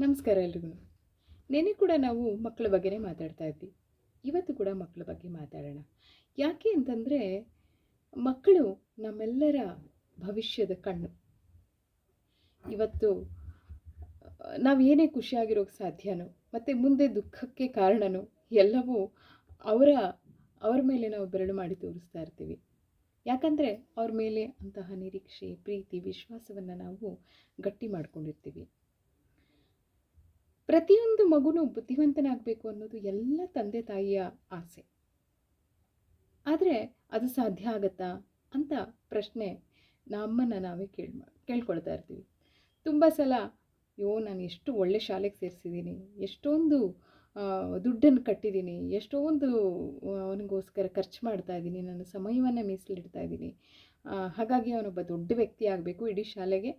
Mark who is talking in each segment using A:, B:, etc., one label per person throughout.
A: ನಮಸ್ಕಾರ ಎಲ್ರಿಗೂ. ನೆನೆ ಕೂಡ ನಾವು ಮಕ್ಕಳ ಬಗ್ಗೆನೇ ಮಾತಾಡ್ತಾ ಇದ್ವಿ. ಇವತ್ತು ಕೂಡ ಮಕ್ಕಳ ಬಗ್ಗೆ ಮಾತಾಡೋಣ. ಯಾಕೆ ಅಂತಂದರೆ, ಮಕ್ಕಳು ನಮ್ಮೆಲ್ಲರ ಭವಿಷ್ಯದ ಕಣ್ಣು. ಇವತ್ತು, ನಾವು ಏನೇ ಖುಷಿಯಾಗಿರೋಕ್ಕೆ ಸಾಧ್ಯನೋ, ಮತ್ತು ಮುಂದೆ ದುಃಖಕ್ಕೆ ಕಾರಣನೋ, ಎಲ್ಲವೂ ಅವರ, ಅವ್ರ ಮೇಲೆ ನಾವು ಬೆರಳು ಮಾಡಿ ತೋರಿಸ್ತಾ ಇರ್ತೀವಿ. ಯಾಕಂದರೆ, ಅವ್ರ ಮೇಲೆ ಅಂತಹ ನಿರೀಕ್ಷೆ, ಪ್ರೀತಿ, ವಿಶ್ವಾಸವನ್ನು ನಾವು ಗಟ್ಟಿ ಮಾಡ್ಕೊಂಡಿರ್ತೀವಿ. ಪ್ರತಿಯೊಂದು ಮಗುನೂ ಬುದ್ಧಿವಂತನಾಗಬೇಕು ಅನ್ನೋದು ಎಲ್ಲ ತಂದೆ ತಾಯಿಯ ಆಸೆ. ಆದರೆ ಅದು ಸಾಧ್ಯ ಆಗತ್ತಾ ಅಂತ ಪ್ರಶ್ನೆ ನಮ್ಮನ್ನು ನಾವೇ ಕೇಳ್ ಕೇಳ್ಕೊಳ್ತಾ ಇರ್ತೀವಿ. ತುಂಬ ಸಲ ಅಯ್ಯೋ ನಾನು ಎಷ್ಟು ಒಳ್ಳೆ ಶಾಲೆಗೆ ಸೇರಿಸಿದ್ದೀನಿ, ಎಷ್ಟೊಂದು ದುಡ್ಡನ್ನು ಕಟ್ಟಿದ್ದೀನಿ, ಎಷ್ಟೊಂದು ಅವನಿಗೋಸ್ಕರ ಖರ್ಚು ಮಾಡ್ತಾ ಇದ್ದೀನಿ, ನನ್ನ ಸಮಯವನ್ನು ಮೀಸಲಿಡ್ತಾ ಇದ್ದೀನಿ. ಹಾಗಾಗಿ ಅವನೊಬ್ಬ ದೊಡ್ಡ ವ್ಯಕ್ತಿ ಆಗಬೇಕು, ಇಡೀ ಶಾಲೆಗೆ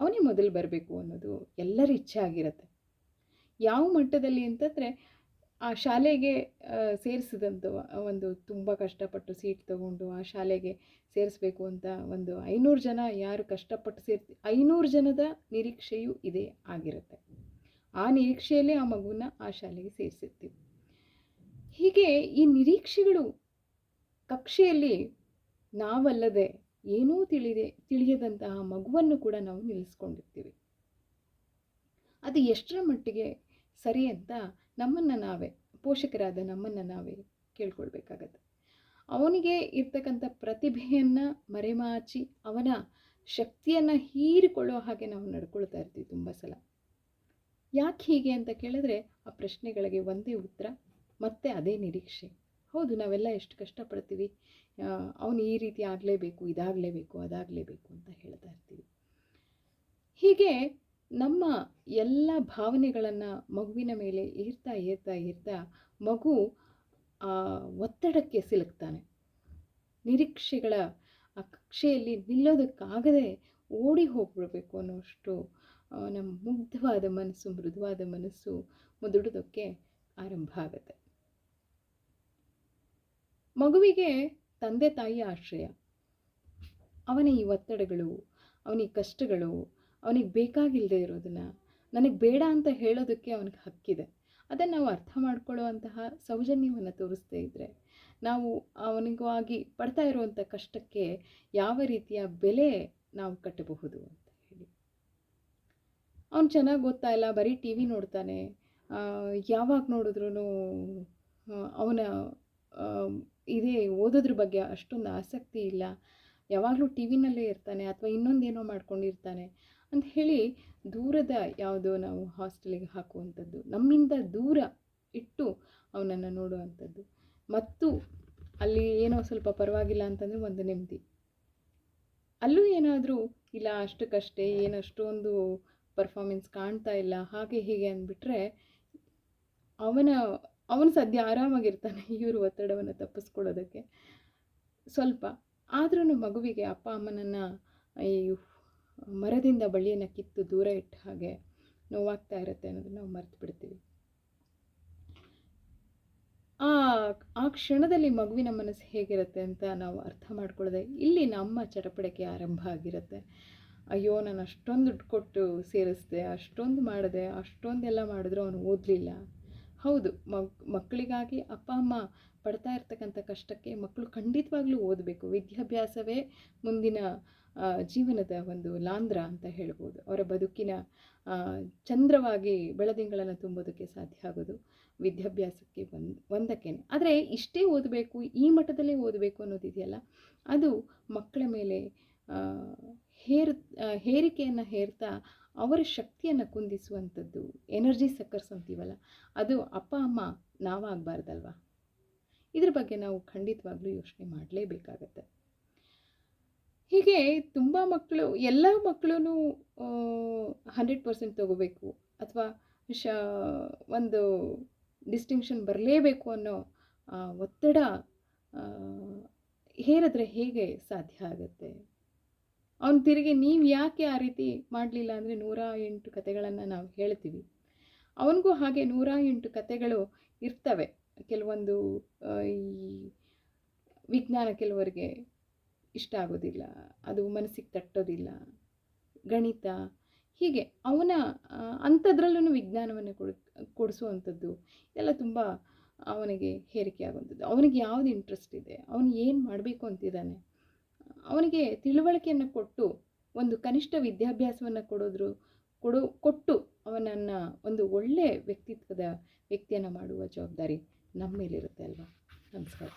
A: ಅವನೇ ಮೊದಲು ಬರಬೇಕು ಅನ್ನೋದು ಎಲ್ಲರ ಇಚ್ಛೆ ಆಗಿರುತ್ತೆ. ಯಾವ ಮಟ್ಟದಲ್ಲಿ ಅಂತಂದರೆ, ಆ ಶಾಲೆಗೆ ಸೇರಿಸಿದಂಥ ಒಂದು ತುಂಬ ಕಷ್ಟಪಟ್ಟು ಸೀಟ್ ತಗೊಂಡು ಆ ಶಾಲೆಗೆ ಸೇರಿಸ್ಬೇಕು ಅಂತ ಒಂದು ಐನೂರು ಜನ ಯಾರು ಕಷ್ಟಪಟ್ಟು ಸೇರ್ತಿ, ಐನೂರು ಜನದ ನಿರೀಕ್ಷೆಯೂ ಇದೇ ಆಗಿರುತ್ತೆ. ಆ ನಿರೀಕ್ಷೆಯಲ್ಲೇ ಆ ಮಗುವನ್ನ ಆ ಶಾಲೆಗೆ ಸೇರಿಸಿರ್ತೀವಿ. ಹೀಗೆ ಈ ನಿರೀಕ್ಷೆಗಳು ಕಕ್ಷೆಯಲ್ಲಿ ನಾವಲ್ಲದೆ ಏನೂ ತಿಳಿದೆ, ತಿಳಿಯದಂತಹ ಮಗುವನ್ನು ಕೂಡ ನಾವು ನಿಲ್ಲಿಸ್ಕೊಂಡಿರ್ತೀವಿ. ಅದು ಎಷ್ಟರ ಮಟ್ಟಿಗೆ ಸರಿ ಅಂತ ನಮ್ಮನ್ನು ನಾವೇ, ಪೋಷಕರಾದ ನಮ್ಮನ್ನು ನಾವೇ ಕೇಳ್ಕೊಳ್ಬೇಕಾಗತ್ತೆ. ಅವನಿಗೆ ಇರ್ತಕ್ಕಂಥ ಪ್ರತಿಭೆಯನ್ನು ಮರೆಮಾಚಿ, ಅವನ ಶಕ್ತಿಯನ್ನು ಹೀರಿಕೊಳ್ಳೋ ಹಾಗೆ ನಾವು ನಡ್ಕೊಳ್ತಾ ಇರ್ತೀವಿ ತುಂಬ ಸಲ. ಯಾಕೆ ಹೀಗೆ ಅಂತ ಕೇಳಿದ್ರೆ ಆ ಪ್ರಶ್ನೆಗಳಿಗೆ ಒಂದೇ ಉತ್ತರ, ಮತ್ತೆ ಅದೇ ನಿರೀಕ್ಷೆ. ಹೌದು, ನಾವೆಲ್ಲ ಎಷ್ಟು ಕಷ್ಟಪಡ್ತೀವಿ. ಅವನು ಈ ರೀತಿ ಆಗಲೇಬೇಕು, ಇದಾಗಲೇಬೇಕು, ಅದಾಗಲೇಬೇಕು ಅಂತ ಹೇಳ್ತಾ ಇರ್ತೀವಿ. ಹೀಗೆ ನಮ್ಮ ಎಲ್ಲ ಭಾವನೆಗಳನ್ನು ಮಗುವಿನ ಮೇಲೆ ಏರ್ತಾ ಏರ್ತಾ ಏರ್ತಾ ಮಗು ಆ ಒತ್ತಡಕ್ಕೆ ಸಿಲುಕ್ತಾನೆ. ನಿರೀಕ್ಷೆಗಳ ಆ ಕಕ್ಷೆಯಲ್ಲಿ ನಿಲ್ಲೋದಕ್ಕಾಗದೆ ಓಡಿ ಹೋಗ್ಬಿಡಬೇಕು ಅನ್ನೋಷ್ಟು ನಮ್ಮ ಮುಗ್ಧವಾದ ಮನಸ್ಸು, ಮೃದುವಾದ ಮನಸ್ಸು ಮುದುಡೋದಕ್ಕೆ ಆರಂಭ ಆಗುತ್ತೆ. ಮಗುವಿಗೆ ತಂದೆ ತಾಯಿಯ ಆಶ್ರಯ. ಅವನ ಈ ಒತ್ತಡಗಳು ಅವನಿಗೆ ಕಷ್ಟಗಳು ಅವನಿಗೆ ಬೇಕಾಗಿಲ್ಲದೆ ಇರೋದನ್ನ, ನನಗೆ ಬೇಡ ಅಂತ ಹೇಳೋದಕ್ಕೆ ಅವನಿಗೆ ಹಕ್ಕಿದೆ. ಅದನ್ನು ನಾವು ಅರ್ಥ ಮಾಡ್ಕೊಳ್ಳುವಂತಹ ಸೌಜನ್ಯವನ್ನು ತೋರಿಸ್ದೇ ಇದ್ದರೆ ನಾವು ಅವನಿಗಾಗಿ ಪಡ್ತಾ ಇರುವಂಥ ಕಷ್ಟಕ್ಕೆ ಯಾವ ರೀತಿಯ ಬೆಲೆ ನಾವು ಕಟ್ಟಬಹುದು ಅಂತ ಹೇಳಿ. ಅವನು ಚೆನ್ನಾಗಿ ಗೊತ್ತಾ ಇಲ್ಲ, ಬರೀ ಟಿ ವಿ ನೋಡ್ತಾನೆ. ಯಾವಾಗ ನೋಡಿದ್ರೂ ಅವನ ಇದೇ ಓದೋದ್ರ ಬಗ್ಗೆ ಅಷ್ಟೊಂದು ಆಸಕ್ತಿ ಇಲ್ಲ. ಯಾವಾಗಲೂ ಟಿ ವಿನಲ್ಲೇ ಇರ್ತಾನೆ ಅಥವಾ ಇನ್ನೊಂದೇನೋ ಮಾಡ್ಕೊಂಡಿರ್ತಾನೆ. ಅಂತ ಹೇಳಿ ದೂರದ ಯಾವುದೋ ನಾವು ಹಾಸ್ಟೆಲಿಗೆ ಹಾಕುವಂಥದ್ದು. ನಮ್ಮಿಂದ ದೂರ ಇಟ್ಟು ಅವನನ್ನು ನೋಡುವಂಥದ್ದು. ಮತ್ತು ಅಲ್ಲಿ ಏನೋ ಸ್ವಲ್ಪ ಪರವಾಗಿಲ್ಲ ಅಂತಂದರೆ ಒಂದು ನೆಮ್ಮದಿ. ಅಲ್ಲೂ ಏನಾದರೂ, ಇಲ್ಲ ಅಷ್ಟಕ್ಕಷ್ಟೇ ಏನು ಅಷ್ಟೊಂದು ಪರ್ಫಾಮೆನ್ಸ್ ಕಾಣ್ತಾ ಇಲ್ಲ, ಹಾಗೆ ಹೀಗೆ ಅಂದ್ಬಿಟ್ರೆ ಅವನ, ಅವನು ಸದ್ಯ ಆರಾಮಾಗಿರ್ತಾನೆ ಇವರು ಒತ್ತಡವನ್ನು ತಪ್ಪಿಸ್ಕೊಳ್ಳೋದಕ್ಕೆ. ಸ್ವಲ್ಪ ಆದ್ರೂ ಮಗುವಿಗೆ ಅಪ್ಪ ಅಮ್ಮನನ್ನು ಈ ಮರದಿಂದ ಬಳ್ಳಿಯನ್ನು ಕಿತ್ತು ದೂರ ಇಟ್ಟ ಹಾಗೆ ನೋವಾಗ್ತಾ ಇರುತ್ತೆ ಅನ್ನೋದನ್ನು ನಾವು ಮರೆತು ಬಿಡ್ತೀವಿ. ಆ ಆ ಕ್ಷಣದಲ್ಲಿ ಮಗುವಿನ ಮನಸ್ಸು ಹೇಗಿರುತ್ತೆ ಅಂತ ನಾವು ಅರ್ಥ ಮಾಡ್ಕೊಳ್ಳದೆ ಇಲ್ಲಿ ನಮ್ಮ ಚಟಪಡಿಕೆ ಆರಂಭ ಆಗಿರುತ್ತೆ. ಅಯ್ಯೋ, ನಾನು ಅಷ್ಟೊಂದು ದುಡ್ಡು ಕೊಟ್ಟು ಸೇರಿಸ್ದೆ, ಅಷ್ಟೊಂದು ಮಾಡಿದೆ, ಅಷ್ಟೊಂದೆಲ್ಲ ಮಾಡಿದ್ರು ಅವನು ಓದಲಿಲ್ಲ. ಹೌದು ಮಕ್ಕಳಿಗಾಗಿ ಅಪ್ಪ, ಅಮ್ಮ ಪಡ್ತಾ ಇರ್ತಕ್ಕಂಥ ಕಷ್ಟಕ್ಕೆ ಮಕ್ಕಳು ಖಂಡಿತವಾಗ್ಲೂ ಓದಬೇಕು. ವಿದ್ಯಾಭ್ಯಾಸವೇ ಮುಂದಿನ ಜೀವನದ ಒಂದು ಲಾಂದ್ರ ಅಂತ ಹೇಳ್ಬೋದು. ಅವರ ಬದುಕಿನ ಚಂದ್ರವಾಗಿ ಬೆಳದಿಂಗಳನ್ನು ತುಂಬೋದಕ್ಕೆ ಸಾಧ್ಯ ಆಗೋದು ವಿದ್ಯಾಭ್ಯಾಸಕ್ಕೆ ಒಂದು, ಒಂದಕ್ಕೇನೆ. ಆದರೆ ಇಷ್ಟೇ ಓದಬೇಕು, ಈ ಮಟ್ಟದಲ್ಲೇ ಓದಬೇಕು ಅನ್ನೋದಿದೆಯಲ್ಲ, ಅದು ಮಕ್ಕಳ ಮೇಲೆ ಹೇರ್ ಹೇರಿಕೆಯನ್ನು ಹೇರ್ತಾ ಅವರ ಶಕ್ತಿಯನ್ನು ಕುಂದಿಸುವಂಥದ್ದು, ಎನರ್ಜಿ ಸಕ್ಕರ್ಸ್ ಅಂತೀವಲ್ಲ, ಅದು ಅಪ್ಪ, ಅಮ್ಮ ನಾವಾಗಬಾರ್ದಲ್ವ? ಇದ್ರ ಬಗ್ಗೆ ನಾವು ಖಂಡಿತವಾಗ್ಲೂ ಯೋಚನೆ ಮಾಡಲೇಬೇಕಾಗತ್ತೆ. ಹೀಗೆ ತುಂಬ ಮಕ್ಕಳು, ಎಲ್ಲ ಮಕ್ಕಳು ಹಂಡ್ರೆಡ್ ಪರ್ಸೆಂಟ್ ತೊಗೋಬೇಕು ಅಥವಾ ಶ, ಒಂದು ಡಿಸ್ಟಿಂಕ್ಷನ್ ಬರಲೇಬೇಕು ಅನ್ನೋ ಒತ್ತಡ ಹೇರಿದ್ರೆ ಹೇಗೆ ಸಾಧ್ಯ ಆಗುತ್ತೆ? ಅವನು ತಿರುಗಿ ನೀವು ಯಾಕೆ ಆ ರೀತಿ ಮಾಡಲಿಲ್ಲ ಅಂದರೆ ನೂರ ಎಂಟು ಕತೆಗಳನ್ನು ನಾವು ಹೇಳ್ತೀವಿ. ಅವನಿಗೂ ಹಾಗೆ ನೂರ ಎಂಟು ಕತೆಗಳು ಇರ್ತವೆ. ಕೆಲವೊಂದು ಈ ವಿಜ್ಞಾನ ಕೆಲವರಿಗೆ ಇಷ್ಟ ಆಗೋದಿಲ್ಲ, ಅದು ಮನಸ್ಸಿಗೆ ತಟ್ಟೋದಿಲ್ಲ. ಗಣಿತ, ಹೀಗೆ ಅವನ ಅಂಥದ್ರಲ್ಲೂ ವಿಜ್ಞಾನವನ್ನು ಕೊಡ್, ಕೊಡಿಸುವಂಥದ್ದು ಎಲ್ಲ ತುಂಬ ಅವನಿಗೆ ಹೇರಿಕೆ ಆಗುವಂಥದ್ದು. ಅವನಿಗೆ ಯಾವುದು ಇಂಟ್ರೆಸ್ಟ್ ಇದೆ, ಅವನು ಏನು ಮಾಡಬೇಕು ಅಂತಿದ್ದಾನೆ, ಅವನಿಗೆ ತಿಳುವಳಿಕೆಯನ್ನು ಕೊಟ್ಟು, ಒಂದು ಕನಿಷ್ಠ ವಿದ್ಯಾಭ್ಯಾಸವನ್ನು ಕೊಡೋದ್ರು ಕೊಡು, ಕೊಟ್ಟು ಅವನನ್ನು ಒಂದು ಒಳ್ಳೆಯ ವ್ಯಕ್ತಿತ್ವದ ವ್ಯಕ್ತಿಯನ್ನು ಮಾಡುವ ಜವಾಬ್ದಾರಿ ನಮ್ಮ ಮೇಲಿರುತ್ತೆ ಅಲ್ವಾ? ನಮಸ್ಕಾರ.